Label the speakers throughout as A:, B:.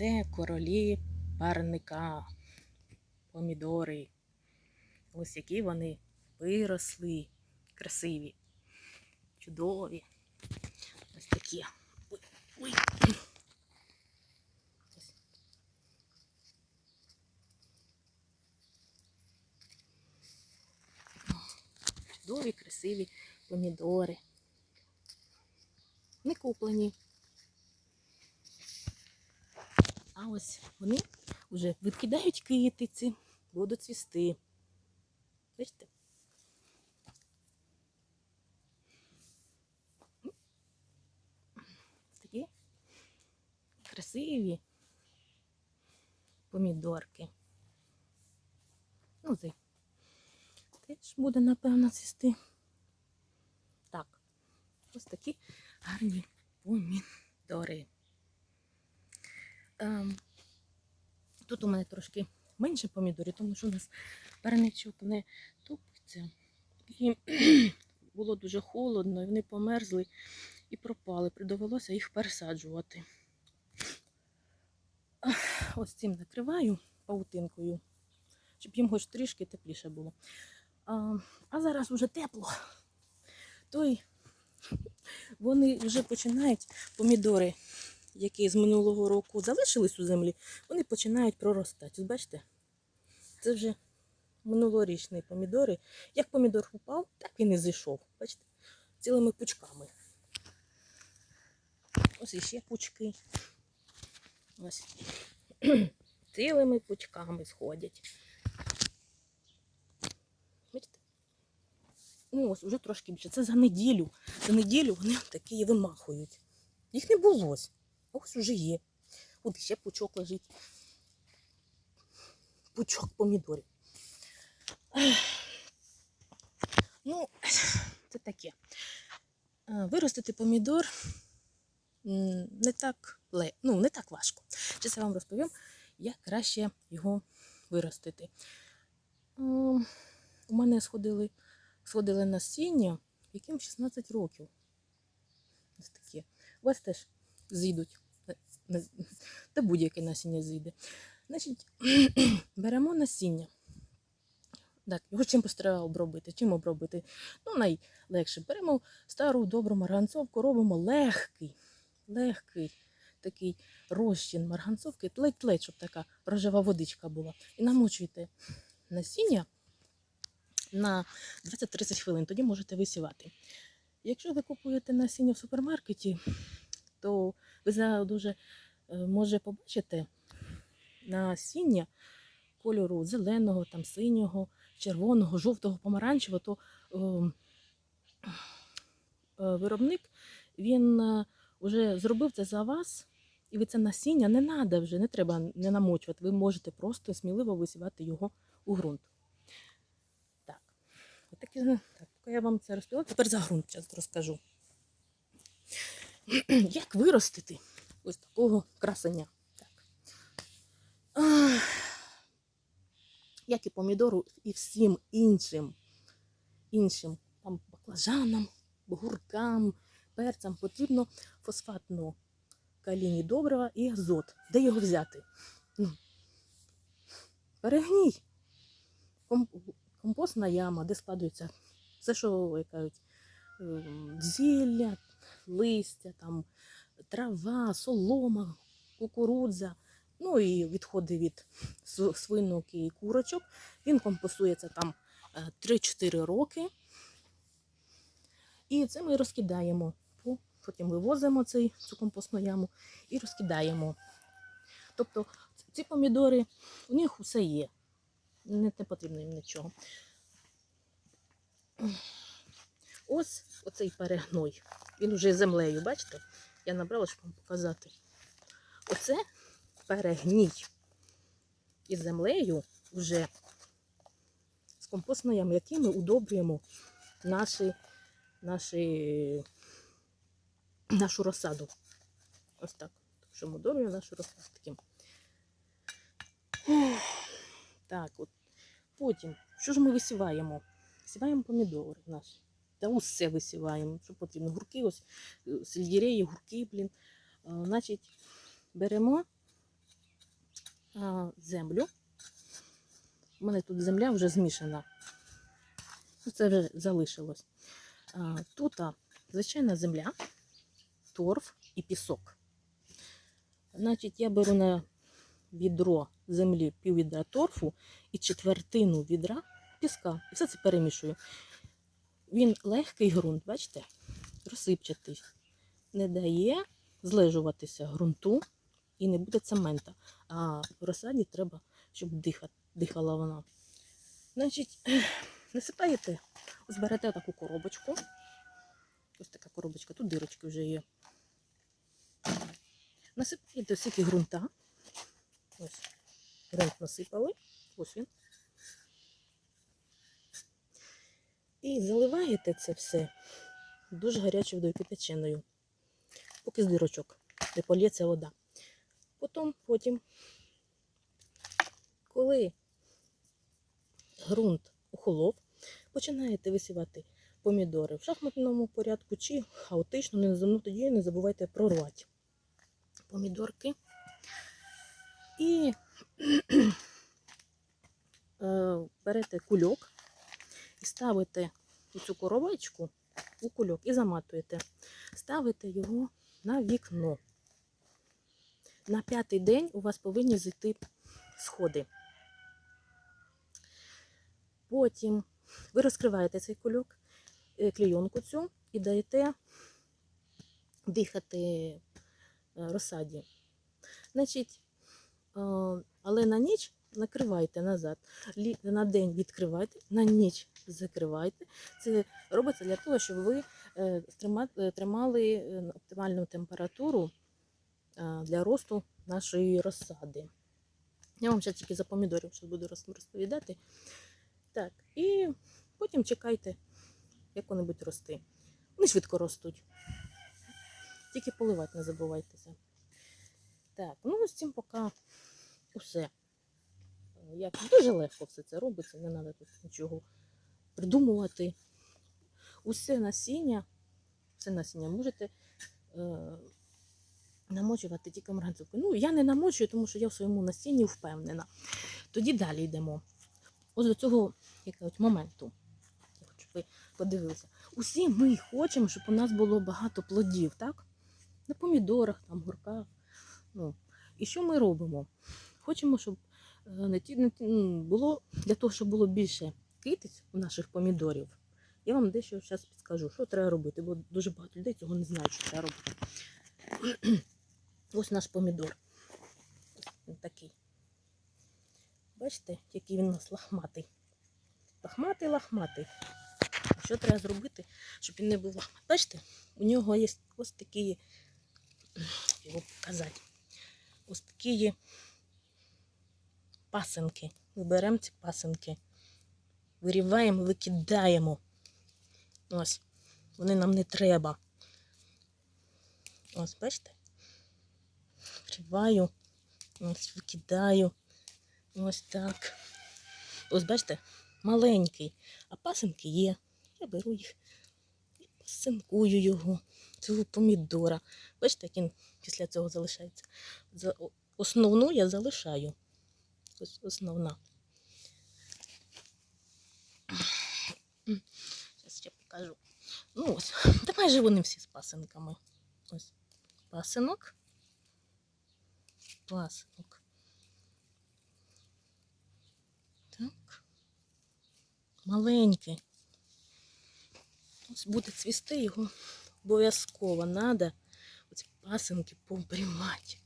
A: Це королі парника, помідори. Ось які вони виросли, красиві, чудові. Ось такі. Ой, ой. Чудові, красиві помідори. Не куплені. А ось вони вже викидають китиці, будуть цвісти. Бачите? Такі красиві помідорки. Ну, цей теж буде, напевно, цвісти. Так, ось такі гарні помідори. Ем, тут у мене трошки менше помідорів, тому що у нас парничок не топиться. І було дуже холодно, і вони померзли і пропали. Довелося їх пересаджувати. Ось цим накриваю паутинкою, щоб їм хоч трішки тепліше було. А, а зараз вже тепло. То й вони вже починають помідори, які з минулого року залишились у землі, вони починають проростати. Ось бачите? Це вже минулорічні помідори. Як помідор упав, так він і зійшов. Бачите? Цілими пучками. Ось іще пучки. Ось. Цілими пучками сходять. Бачите? Ну, ось уже трошки більше. Це за неділю. За неділю вони такі вимахують. Їх не було. ось. Ось уже є. От ще пучок лежить. Пучок помідорів. Ну, це таке. Е, Виростити помідор не так, ну, не так важко. Зараз я вам розповім, як краще його виростити. Ем, У мене сходили, сходили насіння, яким 16 років. Ось таке. У вас теж зійдуть. Та будь-яке насіння зійде. Значить, беремо насіння. Так, його чим треба обробити? Чим обробити? Ну, найлегше. Беремо стару добру марганцовку, робимо легкий, легкий такий розчин марганцовки, ледь-ледь, щоб така рожева водичка була. І намочуєте насіння на 20-30 хвилин, тоді можете висівати. Якщо ви купуєте насіння в супермаркеті, то ви дуже е, може побачите насіння кольору зеленого, там, синього, червоного, жовтого, помаранчевого, то ем, е, виробник він е, вже зробив це за вас, і ви це насіння не треба вже, не треба не намочувати. Ви можете просто сміливо висівати його у ґрунт. Так, Отакі, так поки я вам це розповіла, тепер за ґрунт зараз розкажу. Як виростити ось такого красення? Так. Як і помідору, і всім іншим, іншим там баклажанам, гуркам, перцям потрібно фосфатно калійні добрива і азот. Де його взяти? Перегній. Компостна яма, де складується все, що кажуть, ем, зілля, листя, там, трава, солома, кукурудза, ну і відходи від свинок і курочок. Він компостується там е, 3-4 роки. І це ми розкидаємо. Потім вивозимо цей, цю компостну яму і розкидаємо. Тобто ці помідори, у них усе є. Не, не потрібно їм нічого. Ось оцей перегной. Він вже землею, бачите? Я набрала, щоб вам показати. Оце перегній із землею вже з компостною, які ми удобрюємо наші, наші, нашу розсаду. Ось так. Так що ми удобрюємо нашу розсаду таким. Так, от. Потім, що ж ми висіваємо? Висіваємо помідори наші. Та усе висіваємо, що потрібно. Гурки, ось е, сельдереї, гурки, блін. Значить, беремо землю. У мене тут земля вже змішана. Це вже залишилось. Тут звичайна земля, торф і пісок. Значить, я беру на відро землі пів відра торфу і четвертину відра піска. І все це перемішую. Він легкий ґрунт, бачите? Розсипчатий. Не дає злежуватися ґрунту і не буде цемента. А в розсаді треба, щоб диха, дихала вона. Значить, насипаєте, ось берете таку коробочку. Ось така коробочка, тут дирочки вже є. Насипаєте всякі ґрунта. Ось. Ґрунт насипали. Ось він. І заливаєте це все дуже гарячою водою кипяченою, поки з дирочок не полється вода. Потім, потім, коли ґрунт охолов, починаєте висівати помідори в шахматному порядку чи хаотично, не ну, тоді не забувайте прорвати помідорки. І е, берете кульок і ставите цю коробочку у кульок і заматуєте. Ставите його на вікно. На п'ятий день у вас повинні зайти сходи. Потім ви розкриваєте цей кульок, е, клейонку цю і даєте дихати е, розсаді. Значить, е, але на ніч накривайте назад. На день відкривайте, на ніч закривайте. Це робиться для того, щоб ви е, е, тримали е, оптимальну температуру для росту нашої розсади. Я вам ще тільки за помідорів щось буду розповідати. Так, і потім чекайте, як вони будуть рости. Вони швидко ростуть. Тільки поливати не забувайтеся. Так, ну з цим поки усе. Е, Як дуже легко все це робиться, не треба тут нічого придумувати. Усе насіння, все насіння можете е, намочувати тільки марганцовкою. Ну, я не намочую, тому що я в своєму насінні впевнена. Тоді далі йдемо. Ось до цього якогось моменту. Я хочу, ви подивилися. Усі ми хочемо, щоб у нас було багато плодів, так? На помідорах, там, гурках. Ну. І що ми робимо? Хочемо, щоб не ті, не ті, було для того, щоб було більше китиць у наших помідорів. Я вам дещо зараз підскажу, що треба робити, бо дуже багато людей цього не знають, що треба робити. Ось наш помідор. Такий. Бачите, який він у нас лахматий. Лахматий, лахматий. Що треба зробити, щоб він не був лахматий? Бачите, у нього є ось такі, його показати, ось такі пасинки. Ми беремо ці пасинки, виріваємо, викидаємо. Ось, вони нам не треба. Ось, бачите? Вриваю, ось викидаю. Ось так. Ось бачите, маленький, а пасинки є. Я беру їх і пасинкую його, цього помідора. Бачите, як він після цього залишається. За- Основну я залишаю. Основна. Зараз ще покажу. Ну ось, та майже вони всі з пасинками. Ось пасинок. Пасинок. Так. Маленький. Ось буде цвісти його обов'язково треба оці пасинки повбрімати.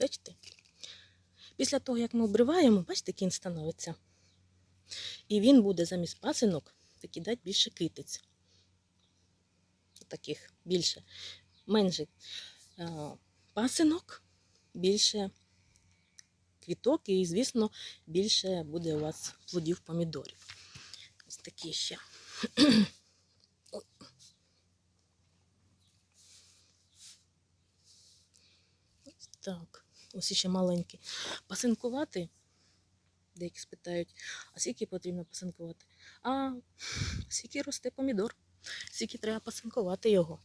A: Бачите? Після того, як ми обриваємо, бачите, він становиться. І він буде замість пасинок викидати більше китиць. Таких більше. Менше пасинок, більше квіток і, звісно, більше буде у вас плодів помідорів. Ось такі ще. Ой. Ось так. Ось ще маленькі. Пасинкувати. Деякі спитають, а скільки потрібно пасинкувати? А скільки росте помідор, скільки треба пасинкувати його.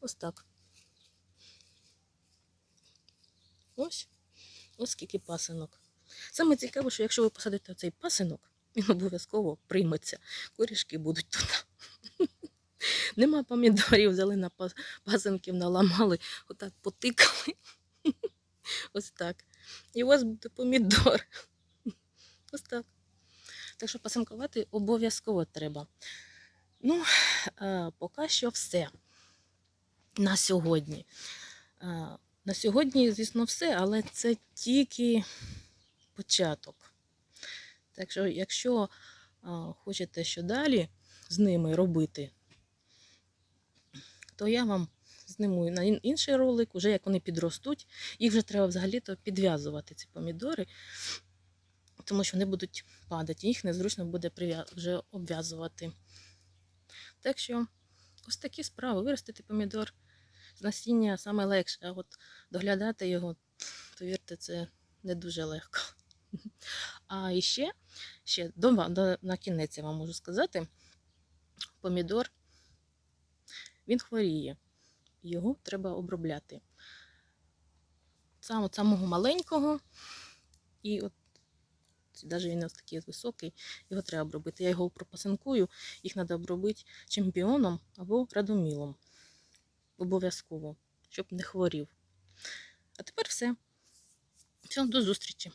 A: Ось так. Ось. Ось скільки пасинок. Саме цікаве, що якщо ви посадите цей пасинок, він обов'язково прийметься. Корішки будуть тут. Нема помідорів, взяли на пасинків, наламали, отак потикали. Ось так. І у вас буде помідор. Ось так. Так що пасинкувати обов'язково треба. Ну, е, поки що все на сьогодні. Е, На сьогодні, звісно, все, але це тільки початок. Так що, якщо е, хочете що далі з ними робити, то я вам зніму на інший ролик, уже як вони підростуть. Їх вже треба взагалі-то підв'язувати, ці помідори, тому що вони будуть падати, їх незручно буде вже обв'язувати. Так що, ось такі справи. Виростити помідор з насіння саме легше, а от доглядати його, повірте, це не дуже легко. А іще, ще до, до, на кінець я вам можу сказати, помідор, він хворіє. Його треба обробляти. Сам, от самого маленького, і от навіть він ось такий високий, його треба обробити. Я його пропасинкую, їх треба обробити чемпіоном або радомілом. Обов'язково, щоб не хворів. А тепер все. Все, до зустрічі.